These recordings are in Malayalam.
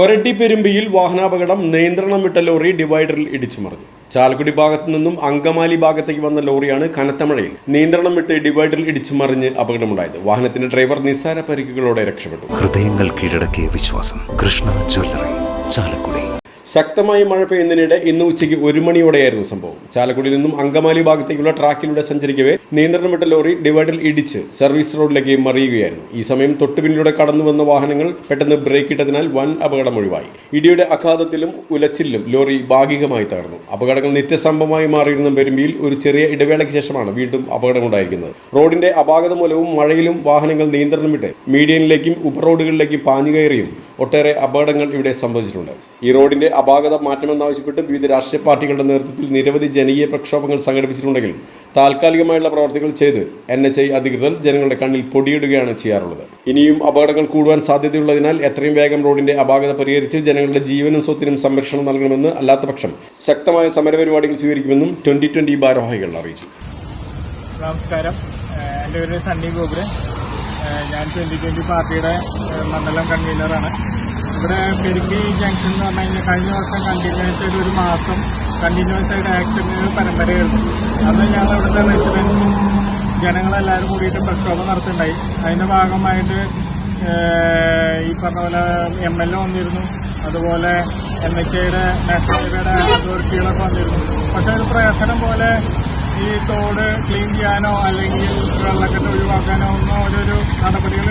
കൊരട്ടി പെരുമ്പിയിൽ വാഹനാപകടം നിയന്ത്രണം വിട്ട ലോറി ഡിവൈഡറിൽ ഇടിച്ചു മറിഞ്ഞു ചാലക്കുടി ഭാഗത്തു നിന്നും അങ്കമാലി ഭാഗത്തേക്ക് വന്ന ലോറിയാണ് കനത്ത മഴയിൽ നിയന്ത്രണം വിട്ട് ഡിവൈഡറിൽ ഇടിച്ചു മറിഞ്ഞ് അപകടമുണ്ടായത്. വാഹനത്തിന്റെ ഡ്രൈവർ നിസ്സാര പരിക്കുകളോടെ രക്ഷപ്പെട്ടു. ഹൃദയങ്ങൾ കീഴടക്കിയ വിശ്വാസം. കൃഷ്ണ ജ്വല്ലറി ചാലക്കുടി. ശക്തമായ മഴ പെയ്യുന്നതിനിടെ ഇന്ന് ഉച്ചയ്ക്ക് ഒരു മണിയോടെയായിരുന്നു സംഭവം. ചാലക്കുടിയിൽ നിന്നും അങ്കമാലി ഭാഗത്തേക്കുള്ള ട്രാക്കിലൂടെ സഞ്ചരിക്കവേ നിയന്ത്രണം വിട്ട ലോറി ഡിവൈഡിൽ ഇടിച്ച് സർവീസ് റോഡിലേക്ക് മറിയുകയായിരുന്നു. ഈ സമയം തൊട്ടുപിന്നിലൂടെ കടന്നു വന്ന വാഹനങ്ങൾ പെട്ടെന്ന് ബ്രേക്ക് ഇട്ടതിനാൽ വൻ അപകടം ഒഴിവായി. ഇടിയുടെ അഘാതത്തിലും ഉലച്ചിലും ലോറി ഭാഗികമായി തകർന്നു. അപകടങ്ങൾ നിത്യസംഭവമായി മാറിയിരുന്ന പെരുമ്പിയിൽ ഒരു ചെറിയ ഇടവേളയ്ക്ക് ശേഷമാണ് വീണ്ടും അപകടമുണ്ടായിരിക്കുന്നത്. റോഡിന്റെ അപാകത മൂലവും മഴയിലും വാഹനങ്ങൾ നിയന്ത്രണം വിട്ട് മീഡിയനിലേക്കും ഉപറോഡുകളിലേക്കും പാഞ്ഞു പാഞ്ഞുകയറിയും ഒട്ടേറെ അപകടങ്ങൾ ഇവിടെ സംഭവിച്ചിട്ടുണ്ട്. ഈ റോഡിന്റെ അപാകത മാറ്റമെന്നാവശ്യപ്പെട്ട് വിവിധ രാഷ്ട്രീയ പാർട്ടികളുടെ നേതൃത്വത്തിൽ നിരവധി ജനകീയ പ്രക്ഷോഭങ്ങൾ സംഘടിപ്പിച്ചിട്ടുണ്ടെങ്കിലും താൽക്കാലികമായുള്ള പ്രവർത്തികൾ ചെയ്ത് എൻ എച്ച് ഐ അധികൃതർ ജനങ്ങളുടെ കണ്ണിൽ പൊടിയിടുകയാണ് ചെയ്യാറുള്ളത്. ഇനിയും അപകടങ്ങൾ കൂടുവാൻ സാധ്യതയുള്ളതിനാൽ എത്രയും വേഗം റോഡിന്റെ അപാകത പരിഹരിച്ച് ജനങ്ങളുടെ ജീവനും സ്വത്തിനും സംരക്ഷണം നൽകണമെന്ന് അല്ലാത്തപക്ഷം ശക്തമായ സമരപരിപാടികൾ സ്വീകരിക്കുമെന്നും ട്വന്റി ട്വന്റി ഭാരവാഹികൾ അറിയിച്ചു. നമസ്കാരം. എന്റെ പേര് സണ്ണി ഗോപുരൻ ഞാൻ ട്വന്റി ട്വന്റി പാർട്ടിയുടെ മണ്ഡലം കൺവീനറാണ്. ഇവിടെ പെരുക്കി ജംഗ്ഷൻ എന്ന് പറഞ്ഞു കഴിഞ്ഞാൽ കഴിഞ്ഞ വർഷം കണ്ടിന്യൂസ് ആയിട്ട് ഒരു മാസം കണ്ടിന്യൂസ് ആയിട്ട് ആക്ഷൻ പരമ്പരയായിരുന്നു. അന്ന് ഞങ്ങൾ ഇവിടുത്തെ റെസിഡൻസും ജനങ്ങളെല്ലാവരും കൂടിയിട്ട് പ്രക്ഷോഭം നടത്തുന്നുണ്ടായി അതിന്റെ ഭാഗമായിട്ട് ഈ പറഞ്ഞ പോലെ എം എൽ എ വന്നിരുന്നു. അതുപോലെ എൻ എച്ച് ഐയുടെ നാഷണൽ ഹൈവേയുടെ അതോറിറ്റികളൊക്കെ വന്നിരുന്നു. പക്ഷെ ഒരു പ്രയത്നം പോലെ ഈ തോട് ക്ലീൻ ചെയ്യാനോ അല്ലെങ്കിൽ വെള്ളക്കെട്ട് ഒഴിവാക്കാനോ ഒന്നും ഓരോരോ നടപടികൾ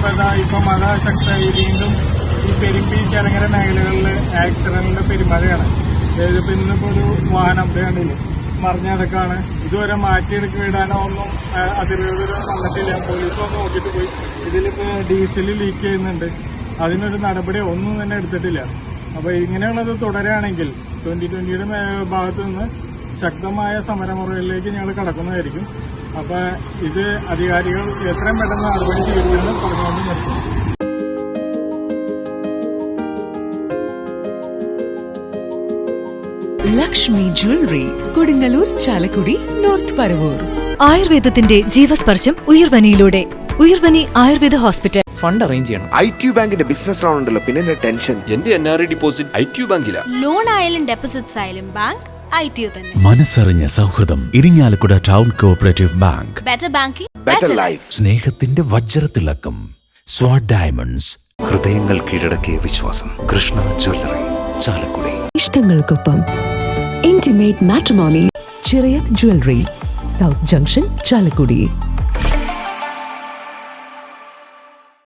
ഇപ്പൊ ഇപ്പം മഴ ശക്തമായി വീണ്ടും ഈ പെരുമ്പി ചരങ്ങര മേഖലകളിൽ ആക്സിഡന്റിന്റെ പെരുമഴയാണ്. അതായത് ഇപ്പം ഇന്നിപ്പോ ഒരു വാഹനം ഇവിടെ കണ്ടില്ലേ? മറിഞ്ഞടക്കാണ് ഇതുവരെ മാറ്റിയെടുക്കി വിടാനോ ഒന്നും അതിലൊരു വന്നിട്ടില്ല. പോലീസോ നോക്കിയിട്ട് പോയി. ഇതിലിപ്പോ ഡീസൽ ലീക്ക് ചെയ്യുന്നുണ്ട്. അതിനൊരു നടപടി ഒന്നും തന്നെ എടുത്തിട്ടില്ല. അപ്പൊ ഇങ്ങനെയുള്ളത് തുടരുകയാണെങ്കിൽ ട്വന്റി ട്വന്റിയുടെ ഭാഗത്തു നിന്ന് ശക്തമായ സമരമുറയിലേക്ക് ഞങ്ങൾ കടക്കുന്നതായിരിക്കും. അപ്പൊ ഇത് അധികാരികൾ എത്രയും പെട്ടെന്ന് നടപടി ചെയ്യുമെന്ന് പറഞ്ഞുകൊണ്ട് നിർത്തുന്നു. Lakshmi jewellery Kodungallur Chalakudy north Paravur. ആയുർവേദത്തിന്റെ ജീവസ്പർശം ഉയർവനിയിലൂടെ. Uyarvani Ayurveda hospital. Fund arrange ചെയ്യണം. ഐ ടി ബാങ്കിന്റെ ബിസിനസ് ലോൺ ഉണ്ടല്ലോ പിന്നെ ടെൻഷൻ. എന്റെ N R I deposit I T ബാങ്കിലാണ് loan ആയാലും ഡെപ്പോസിറ്റ്സ് ആയാലും ബാങ്ക് ഐ ടി തന്നെ. മനസ്സറിഞ്ഞ സൗഹൃദം Irinjalakuda town cooperative bank. Better banking better life സ്നേഹത്തിന്റെ വജ്രത്തിളക്കം സ്വാഡ് ഡയമണ്ട്സ്. ഹൃദയങ്ങൾ കീഴടക്കിയ വിശ്വാസം. Krishna jewellery Chalakudy. ഇഷ്ടങ്ങൾക്കൊപ്പം intimate matrimony Chirayath jewellery south junction Chalakudy.